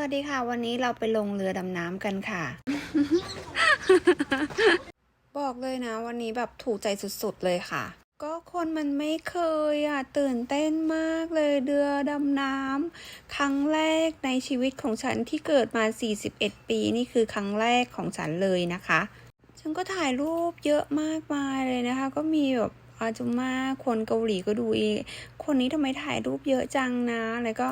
วัสดีค่ะ วันนี้เราไปลงเรือดำน้ำกันค่ะ บอกเลยนะ วันนี้แบบถูกใจสุดๆเลยค่ะ ก็คนมันไม่เคยอะตื่นเต้นมากเลยเรือดำน้ำครั้งแรกในชีวิตของฉันที่เกิดมา 41 ปีนี่คือครั้งแรกของฉันเลยนะคะ ฉันก็ถ่ายรูปเยอะมากมายเลยนะคะ ก็มีแบบอาจุมาคนเกาหลีก็ดูอีคนนี้ทำไมถ่ายรูปเยอะจังนะ แล้วก็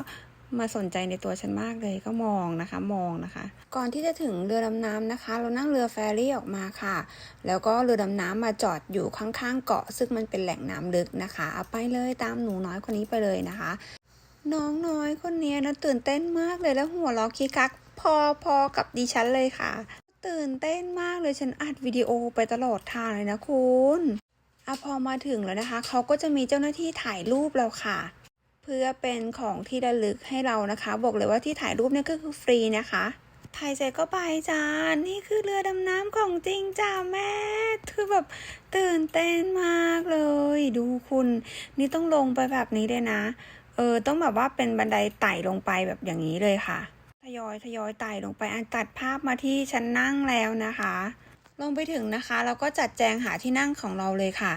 มาสนใจในตัวฉันมากเลยก็มองนะคะ มองนะคะ ก่อนที่จะถึงเรือดำน้ำนะคะ เรานั่งเรือแฟรี่ออกมาค่ะ แล้วก็เรือดำน้ำมาจอดอยู่ข้างๆ เกาะ ซึ่งมันเป็นแหล่งน้ำลึกนะคะเอาไปเลยตามหนูน้อยคนนี้ไปเลยนะคะ น้องน้อยคนนี้นะตื่นเต้นมากเลยแล้วหัวเราะคิกคักพอพอกับดิฉันเลยค่ะ ตื่นเต้นมากเลยฉันอัดวิดีโอไปตลอดทางเลยนะคุณอะพอมาถึงแล้วนะคะ เขาก็จะมีเจ้าหน้าที่ถ่ายรูปเราค่ะ พื่อเป็นของที่ระลึกให้เรานะคะ บอกเลยว่าที่ถ่ายรูปเนี่ยก็คือฟรีนะคะถ่ายเสร็จก็ไปจ้า นี่คือเรือดำน้ำของจริงจ้าแม่ คือแบบตื่นเต้นมากเลย ดูคุณ นี่ต้องลงไปแบบนี้เลยนะ เออ ต้องแบบว่าเป็นบันไดไต่ลงไปแบบอย่างนี้เลยค่ะ ทยอยทยอยไต่ลงไป อันตัดภาพมาที่ฉันนั่งแล้วนะคะ ลงไปถึงนะคะ เราก็จัดแจงหาที่นั่งของเราเลยค่ะ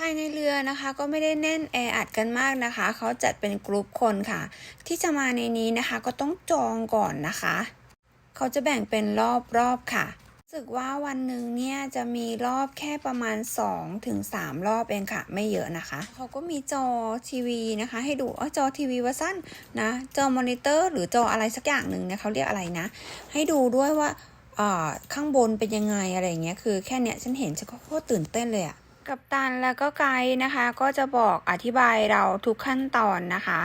ภายในเรือนะคะก็ไม่ได้แน่นแออัดกันมากนะคะ เขาจัดเป็นกลุ่มคนค่ะ ที่จะมาในนี้นะคะก็ต้องจองก่อนนะคะ เขาจะแบ่งเป็นรอบๆค่ะรู้สึกว่าวันหนึ่งเนี่ยจะมีรอบแค่ประมาณ2ถึง3รอบเองค่ะ ไม่เยอะนะคะ เขาก็มีจอทีวีนะคะ ให้ดูอ๋อจอทีวีว่าสั้นนะ จอมอนิเตอร์หรือจออะไรสักอย่างหนึ่งเนี่ยเขาเรียกอะไรนะ ให้ดูด้วยว่าข้างบนเป็นยังไงอะไรเงี้ยคือแค่เนี้ยฉันเห็นฉันก็โคตรตื่นเต้นเลยอะ กับตันแล้วก็ไกด์นะคะ ก็จะบอกอธิบายเราทุกขั้นตอนนะคะ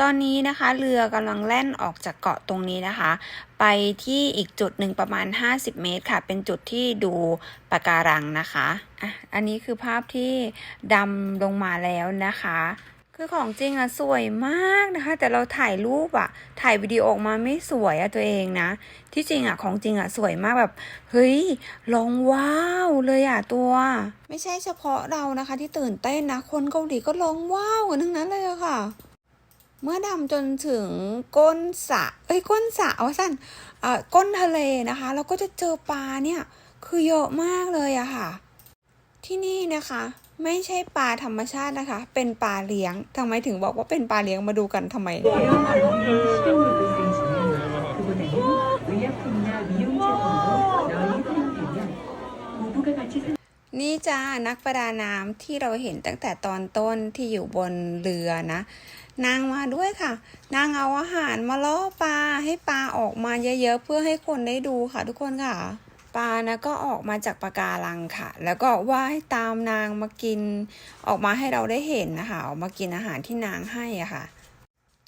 ตอนนี้นะคะเรือกำลังแล่นออกจากเกาะตรงนี้นะคะ ไปที่อีกจุดหนึ่งประมาณ 50 เมตรค่ะ เป็นจุดที่ดูปะการังนะคะอะอันนี้คือภาพที่ดำลงมาแล้วนะคะ คือของจริงอะสวยมากนะคะ แต่เราถ่ายรูปอะถ่ายวิดีโอออกมาไม่สวยอะตัวเองนะ ที่จริงอะของจริงอะสวยมากแบบเฮ้ยลองว้าวเลยอะตัว ไม่ใช่เฉพาะเรานะคะ ที่ตื่นเต้นนะ คนเกาหลีก็ร้องว้าวกันทั้งนั้นเลยค่ะ เมื่อดำจนถึงก้นสระเอ้ยก้นสระเอาสั้นเอ่อก้นทะเลนะคะเราก็จะเจอปลาเนี่ยคือเยอะมากเลยอะค่ะ ที่นี่นะคะ ไม่ใช่ปลาธรรมชาตินะคะ เป็นปลาเลี้ยงทำไมถึงบอกว่าเป็นปลาเลี้ยงมาดูกันทำไม นี่จ้านักประดาน้ำที่เราเห็นตั้งแต่ตอนต้นที่อยู่บนเรือนะ นางมาด้วยค่ะ นางเอาอาหารมาล่อปลาให้ปลาออกมาเยอะๆ เพื่อให้คนได้ดูค่ะทุกคนค่ะ ปลานะก็ออกมาจากปะการังค่ะ แล้วก็ว่ายตามนางมากิน ออกมาให้เราได้เห็นนะคะ ออกมากินอาหารที่นางให้อะค่ะ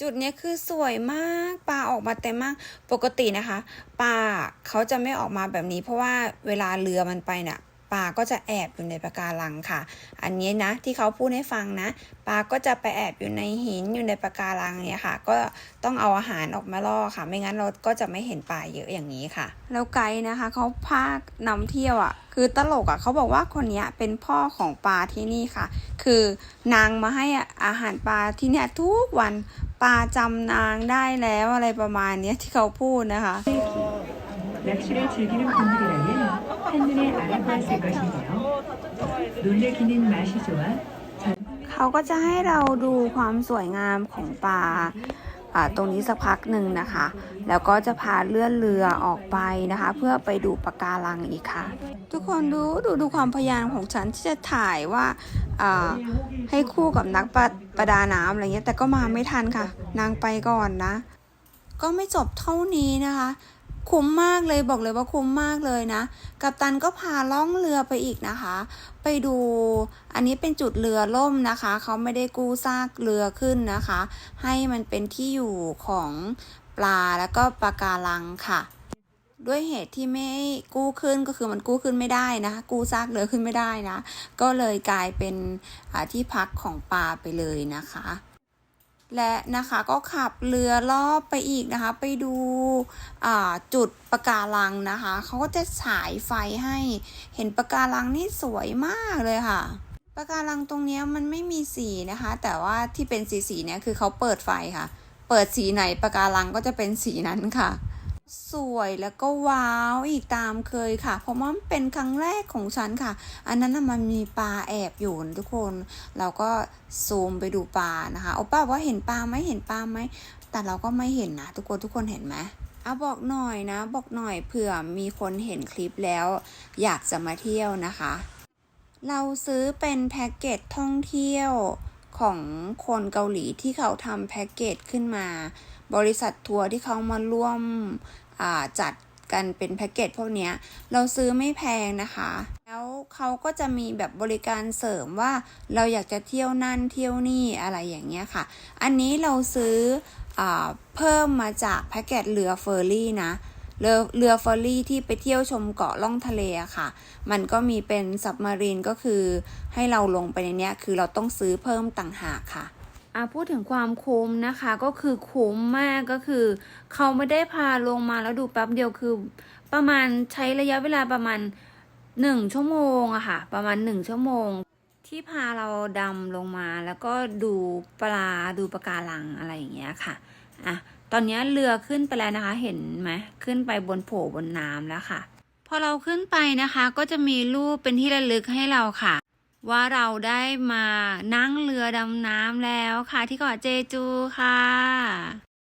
จุดนี้คือสวยมากปลาออกมาเต็มมาก ปกตินะคะปลาเขาจะไม่ออกมาแบบนี้ เพราะว่าเวลาเรือมันไปน่ะ ปลาก็จะแอบอยู่ในปะการังค่ะ อันนี้นะที่เขาพูดให้ฟังนะ ปลาก็จะไปแอบอยู่ในหินอยู่ในปะการังเนี่ยค่ะ ก็ต้องเอาอาหารออกมาล่อค่ะ ไม่งั้นเราก็จะไม่เห็นปลาเยอะอย่างนี้ค่ะ แล้วไกด์นะคะเขาพากนำเที่ยวอ่ะ คือตลกอ่ะเขาบอกว่าคนเนี้ยเป็นพ่อของปลาที่นี่ค่ะ คือนางมาให้อาหารปลาที่เนี่ยทุกวันปลาจำนางได้แล้วอะไรประมาณเนี้ยที่เขาพูดนะคะ 낚시를 즐기는 분들이라면 한눈에 알아보았을 것인데요. 놀래키는 맛이 좋아 전 เขาก็จะให้เราดูความสวยงามของปลาอ่าตรงนี้สักพักหนึ่งนะคะ แล้วก็จะพาเลื่อนเรือออกไปนะคะ เพื่อไปดูปะการังอีกค่ะ ทุกคนดูดูดูความพยายามของฉันที่จะถ่ายว่าอ่าให้คู่กับนักประประดาน้ำอะไรเงี้ย แต่ก็มาไม่ทันค่ะ นางไปก่อนนะ ก็ไม่จบเท่านี้นะคะ คุ้มมากเลยบอกเลยว่าคุ้มมากเลยนะ กัปตันก็พาล่องเรือไปอีกนะคะ ไปดูอันนี้เป็นจุดเรือล่มนะคะ เขาไม่ได้กู้ซากเรือขึ้นนะคะ ให้มันเป็นที่อยู่ของปลาแล้วก็ปะการังค่ะ ด้วยเหตุที่ไม่กู้ขึ้นก็คือมันกู้ขึ้นไม่ได้นะ กู้ซากเรือขึ้นไม่ได้นะ ก็เลยกลายเป็นที่พักของปลาไปเลยนะคะ และนะคะก็ขับเรือรอบไปอีกนะคะ ไปดูจุดปะการังนะคะเขาก็จะฉายไฟให้เห็นปะการังนี่สวยมากเลยค่ะปะการังตรงเนี้ยมันไม่มีสีนะคะ แต่ว่าที่เป็นสีสีเนี่ยคือเขาเปิดไฟค่ะ เปิดปิดสีไหนปะการังก็จะเป็นสีนั้นค่ะ สวยแล้วก็ว้าวอีกตามเคยค่ะ เพราะว่ามันเป็นครั้งแรกของฉันค่ะ อันนั้นน่ะมันมีปลาแอบอยู่ทุกคน เราก็ซูมไปดูปลานะคะโอป้าว่าเห็นปลาไหมเห็นปลาไหมแต่เราก็ไม่เห็นนะทุกคนทุกคนเห็นไหมเอาบอกหน่อยนะ บอกหน่อยเผื่อมีคนเห็นคลิปแล้ว อยากจะมาเที่ยวนะคะ เราซื้อเป็นแพ็กเกจท่องเที่ยวของคนเกาหลีที่เขาทำแพ็กเกจขึ้นมา บริษัททัวร์ที่เขามาร่วมจัดกันเป็นแพ็กเกจพวกนี้เราซื้อไม่แพงนะคะ แล้วเขาก็จะมีแบบบริการเสริมว่าเราอยากจะเที่ยวนั่นเที่ยวนี่อะไรอย่างเงี้ยค่ะ อันนี้เราซื้ออเพิ่มมาจากแพ็กเกจเรือเฟอร์รี่นะเรือเรือเฟอร์รี่ที่ไปเที่ยวชมเกาะล่องทะเลอะค่ะ มันก็มีเป็นซับมารีนก็คือให้เราลงไปในนี้คือเราต้องซื้อเพิ่มต่างหากค่ะ อะพูดถึงความคุ้มนะคะก็คือคุ้มมากก็คือ เขาไม่ได้พาลงมาแล้วดูแป๊บเดียวคือ ประมาณใช้ระยะเวลาประมาณหนึ่งชั่วโมงอะค่ะ ประมาณหนึ่งชั่วโมง ที่พาเราดำลงมาแล้วก็ดูปลาดูปะการังอะไรอย่างเงี้ยค่ะอะตอนนี้เรือขึ้นไปแล้วนะคะ เห็นไหมขึ้นไปบนโผบนน้ำแล้วค่ะ พอเราขึ้นไปนะคะ ก็จะมีรูปเป็นที่ระลึกให้เราค่ะ ว่าเราได้มานั่งเรือดำน้ำแล้วค่ะที่เกาะเจจูค่ะ